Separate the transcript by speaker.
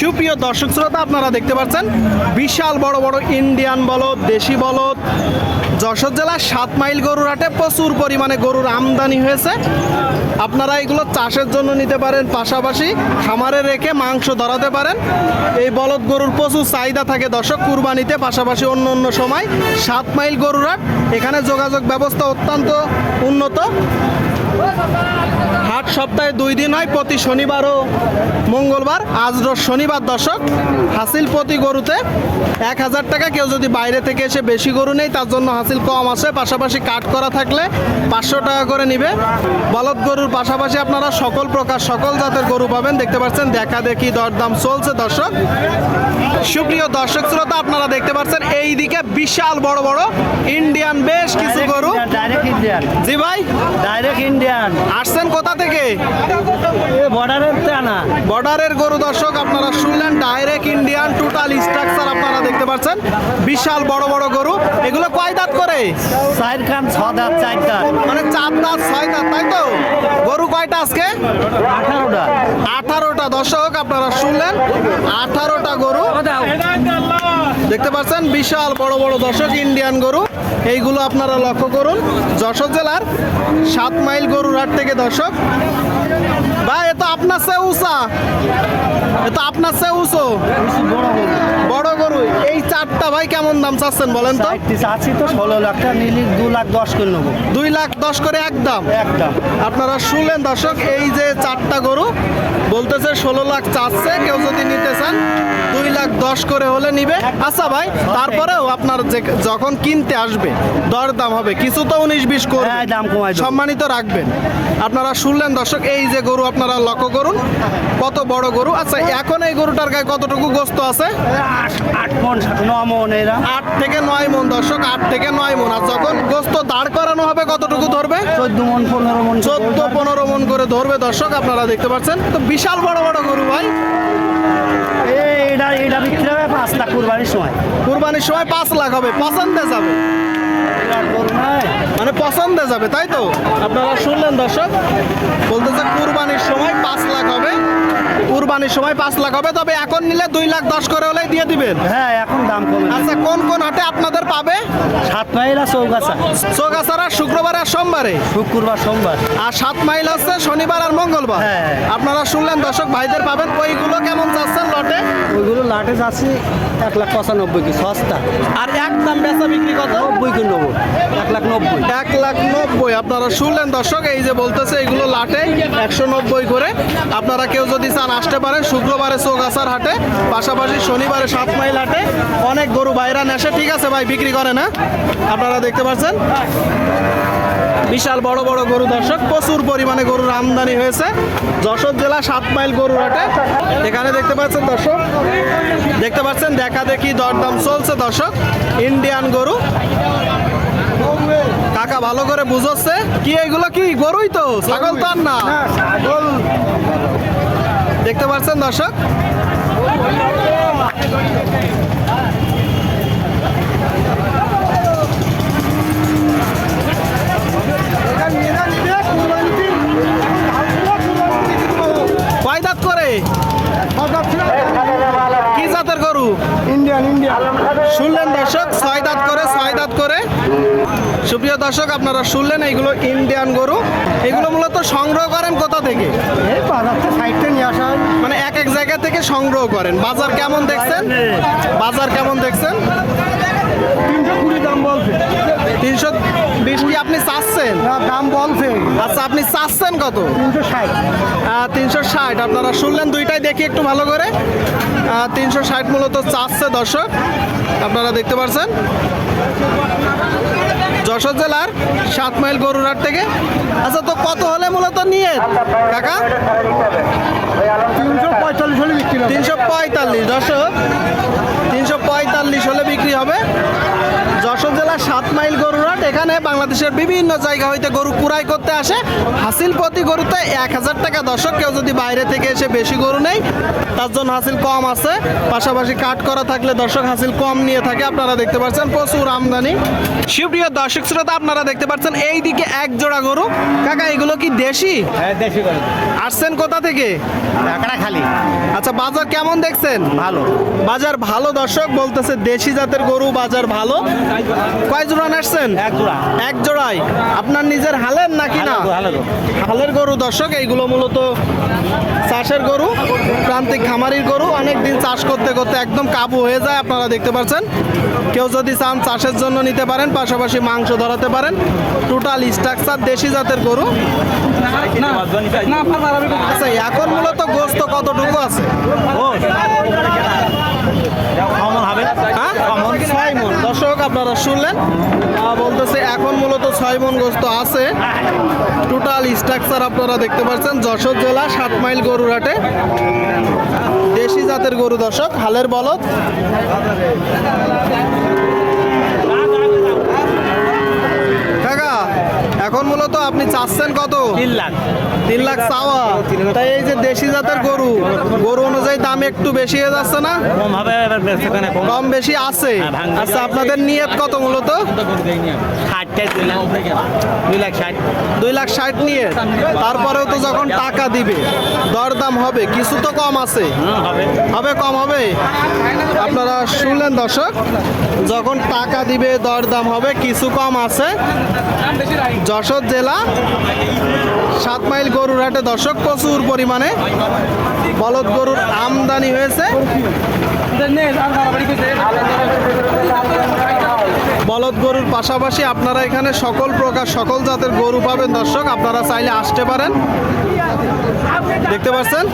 Speaker 1: সুপ্রিয় দর্শক শ্রোতা, আপনারা দেখতে পাচ্ছেন, বিশাল বড় বড় ইন্ডিয়ান বলদ, দেশি বলদ। যশোর জেলার সাত মাইল গরুর হাটে প্রচুর পরিমাণে গরুর আমদানি হয়েছে। আপনারা এগুলো চাষের জন্য নিতে পারেন, পাশাপাশি খামারে রেখে মাংস ধরাতে পারেন। এই বলদ গরুর প্রচুর চাহিদা থাকে দর্শক, কুরবানিতে, পাশাপাশি অন্য অন্য সময়। সাত মাইল গরুর হাট, এখানে যোগাযোগ ব্যবস্থা অত্যন্ত উন্নত। হাট সপ্তাহে দুই দিন হয় প্রতি শনিবার ও মঙ্গলবার আজ শনিবার দর্শক। হাসিল প্রতি গরুতে এক হাজার টাকা কেউ যদি বাইরে থেকে এসে বেশি গরু নেই তার জন্য হাসিল কম আসে পাশাপাশি কাট করা থাকলে পাঁচশো টাকা করে নিবে। বলদ গরুর পাশাপাশি আপনারা সকল প্রকার সকল জাতের গরু পাবেন। দেখতে পাচ্ছেন দেখা দেখি দরদাম চলছে দর্শক। সুপ্রিয় দর্শক শ্রোতা আপনারা দেখতে পাচ্ছেন এই দিকে বিশাল বড় বড় ইন্ডিয়ান বেশ কিছু গরু। জি ভাই।
Speaker 2: ডাইরেক্ট ইন্ডিয়ান
Speaker 1: আসছেন কোথা থেকে?
Speaker 2: বর্ডারের না
Speaker 1: বর্ডারের গরু দর্শক আপনারা শুনলেন ডাইরেক্ট ইন্ডিয়ান টোটাল স্ট্রাকচার আপনারা দেখতে পাচ্ছেন। বিশাল বড় বড় গরু। এগুলো কয় দাঁত করে?
Speaker 2: চার খান ছ দাঁত চার দাঁত
Speaker 1: মানে চার দাঁত ছয় দাঁত তাই তো? গরু কয়টা আজকে?
Speaker 2: আঠারোটা।
Speaker 1: আঠারোটা। দর্শক আপনারা শুনলেন আঠারোটা গরু। দেখতে পাচ্ছেন বিশাল বড় বড় দর্শক ইন্ডিয়ান গরু। এইগুলো আপনারা লক্ষ্য করুন। যশোর জেলার সাত মাইল গরুর হাট থেকে দর্শক। ভাই এ তো আপনার চেয়ে উঁচা। এ তো আপনার চেয়ে উঁচু।
Speaker 2: বড়
Speaker 1: গরু। এই চারটা ভাই কেমন দাম চাচ্ছেন বলেন তো?
Speaker 2: চাচ্ছি তো ষোলো লাখ টাকা নিলি দু লাখ দশ করে নেব।
Speaker 1: দুই লাখ দশ করে একদম
Speaker 2: একদম
Speaker 1: আপনারা শুনলেন দর্শক এই যে চারটা গরু বলতেছে ষোলো লাখ চাচ্ছে কেউ যদি নিতে চান দশ করে হলে নিবে। আচ্ছা ভাই তারপরেও আপনার যে যখন কিনতে আসবে দর দাম হবে। কিছু তো উনিশ বিশ করে
Speaker 2: হ্যাঁ, দাম
Speaker 1: সম্মানিত রাখবেন। আপনারা শুনলেন দর্শক এই যে গরু আপনারা লক্ষ্য করুন কত বড় গরু। আচ্ছা এখন এই গরুটার গায়ে কতটুকু গোস্ত আছে?
Speaker 2: আট
Speaker 1: থেকে নয় মন দর্শক আট থেকে নয় মন। আর যখন গোস্ত দাঁড় করানো হবে কতটুকু ধরবে?
Speaker 2: চোদ্দ মন পনেরো মন
Speaker 1: চোদ্দ পনেরো মন করে ধরবে দর্শক আপনারা দেখতে পাচ্ছেন। তো বিশাল বড় বড় গরু ভাই।
Speaker 2: এটা এটা বিক্রি পাঁচ লাখ কুরবানির সময়?
Speaker 1: কুরবানির সময় পাঁচ লাখ হবে, পছন্দে যাবে। মানে পছন্দে যাবে, তাই তো? আপনারা শুনলেন দর্শক? বলতেছে কুরবানির সময় পাঁচ লাখ হবে কুরবানির সময় পাঁচ লাখ হবে তবে এখন নিলে দুই লাখ দশ করে হলেই দিয়ে দিবেন।
Speaker 2: হ্যাঁ এখন দাম কমে
Speaker 1: আচ্ছা কোন কোন হাটে আপনাদের পাবে?
Speaker 2: সাত মাইলা চৌগাছা।
Speaker 1: চৌগাছাড়া শুক্রবার আর সোমবারে?
Speaker 2: শুক্রবার সোমবার।
Speaker 1: আর সাত মাইল হচ্ছে শনিবার আর মঙ্গলবার?
Speaker 2: হ্যাঁ।
Speaker 1: আপনারা শুনলেন দর্শক ভাইদের পাবেন ওইগুলো কেমন যাচ্ছেন লটে?
Speaker 2: ওইগুলো লাটে যাচ্ছি এক লাখ পঁচানব্বই কি সস্তা।
Speaker 1: আর একদম বেচা বিক্রি কত?
Speaker 2: নব্বই কি নেব এক লাখ নব্বই।
Speaker 1: এক লাখ নব্বই আপনারা শুনলেন দর্শক এই যে বলতেছে এগুলো লাটে একশো নব্বই করে। আপনারা কেউ যদি চান আসতে পারেন শুক্রবারে চৌগাছার হাটে, পাশাপাশি শনিবারে সাত মাইল হাটে অনেক গরু বাইরা নেশে ঠিক আছে ভাই, বিক্রি করে না আপনারা দেখতে পাচ্ছেন? বিশাল বড় বড় গরু দর্শক, প্রচুর পরিমাণে গরুর আমদানি হয়েছে। যশোর জেলা সাত মাইল গরুর হাটে। এখানে দেখতে পাচ্ছেন দর্শক, দেখতে পাচ্ছেন, দেখা দেখি দরদাম চলছে দর্শক, ইন্ডিয়ান গরু। কাকা ভালো করে বুঝচ্ছে, কি এগুলো কি গরুই তো? ছাগল তো আর না? দেখতে পাচ্ছেন দর্শক? করে? কি জাতের গরু?
Speaker 2: Indian Indian.
Speaker 1: শুনলেন দর্শক ছয় দাঁত করে দর্শক আপনারা শুনলেন এইগুলো ইন্ডিয়ান গরু। এগুলো মূলত সংগ্রহ করেন কোথা থেকে? মানে এক এক জায়গা থেকে সংগ্রহ করেন। বাজার কেমন দেখছেন? বাজার কেমন দেখছেন?
Speaker 2: তিনশো
Speaker 1: বিশ কি আপনি চাচ্ছেন?
Speaker 2: দাম বলছে।
Speaker 1: আচ্ছা আপনি চাচ্ছেন কত?
Speaker 2: তিনশো ষাট।
Speaker 1: তিনশো ষাট। আপনারা শুনলেন দুইটাই দেখি একটু ভালো করে। তিনশো ষাট মূলত চাচ্ছে দর্শক। আপনারা দেখতে পাচ্ছেন? যশোর জেলার সাত মাইল গরুরহাট থেকে। আচ্ছা তো কত হলে মূলত নিয়ে? কাকা?
Speaker 2: তিনশো পঁয়তাল্লিশ হলে বিক্রি
Speaker 1: তিনশো পঁয়তাল্লিশ, দর্শক। তিনশো পঁয়তাল্লিশ হলে বিক্রি হবে। সাত মাইল গরুরাট এখানে বাংলাদেশের বিভিন্ন জায়গা হইতে গরু কুড়াই করতে আসে। হাসিল প্রতি গরুতে এক হাজার টাকা। দর্শক কেউ যদি বাইরে থেকে এসে বেশি গরু নেই তার জন্য হাসিল কম আছে। পাশাপাশি কাট করা থাকলে দর্শক হাসিল কম নিয়ে থাকে। আপনারা দেখতে পাচ্ছেন প্রচুর আমদানি। সুপ্রিয় দর্শক শ্রোতা আপনারা দেখতে পাচ্ছেন এই দিকে এক জোড়া গরু। কাকা এগুলো কি দেশি?
Speaker 2: হ্যাঁ দেশি
Speaker 1: আসছেন কোথা থেকে?
Speaker 2: খালি।
Speaker 1: আচ্ছা বাজার কেমন দেখছেন?
Speaker 2: ভালো।
Speaker 1: বাজার ভালো দর্শক বলতেছে দেশি জাতের গরু বাজার ভালো। কয় জোড়া আসছেন
Speaker 2: এক জোড়া।
Speaker 1: এক জোড়াই। আপনার নিজের হালের নাকি না?
Speaker 2: হালের গরু,
Speaker 1: দর্শক এইগুলো মূলত চাষের গরু প্রান্তিক খামারির গরু। অনেক দিন চাষ করতে করতে একদম কাবু হয়ে যায় আপনারা দেখতে পাচ্ছেন। কেউ যদি চান চাষের জন্য নিতে পারেন পাশাপাশি মাংস ধরাতে পারেন। টোটাল স্ট্রাকচার দেশি জাতের গরু। আচ্ছা এখন মূলত গোস্ত কতটুকু আছে?
Speaker 2: হবে?
Speaker 1: হ্যাঁ? আপনারা শুনলেন। বলতেছে এখন মূলত ছয় মন গোস্ত আছে। টোটাল স্ট্রাকচার আপনারা দেখতে পাচ্ছেন, যশোর জেলা সাত মাইল গরুরহাটে দেশি জাতের গরু দর্শক, হালের বলদ কাকা এখন মূলত আপনি চাচ্ছেন কত?
Speaker 2: তিন লাখ।
Speaker 1: তিন লাখ চাওয়া। তাই এই যে দেশি জাতের গরু গরু অনুযায়ী দাম একটু বেশি হয়ে যাচ্ছে না?
Speaker 2: কম।
Speaker 1: বেশি আছে।
Speaker 2: হ্যাঁ,
Speaker 1: আচ্ছা আপনাদের নিয়ত কত মূলত?
Speaker 2: দুই লাখ ষাট।
Speaker 1: দুই লাখ ষাট নিয়ে। তারপরেও তো যখন টাকা দিবে দরদাম হবে কিছু তো কম আছে।
Speaker 2: হবে।
Speaker 1: হবে কম হবে? আপনারা শুনলেন দর্শক যখন টাকা দিবে দরদাম হবে কিছু কম আছে। যশোর জেলা সাত মাইল গরুর হাটে দর্শক প্রচুর পরিমাণে। বলদ গরুর আমদানি হয়েছে। বলদ গরুর পাশাপাশি আপনারা এখানে সকল প্রকার, সকল জাতের গরু পাবেন দর্শক। আপনারা চাইলে আসতে পারেন। দেখতে পাচ্ছেন?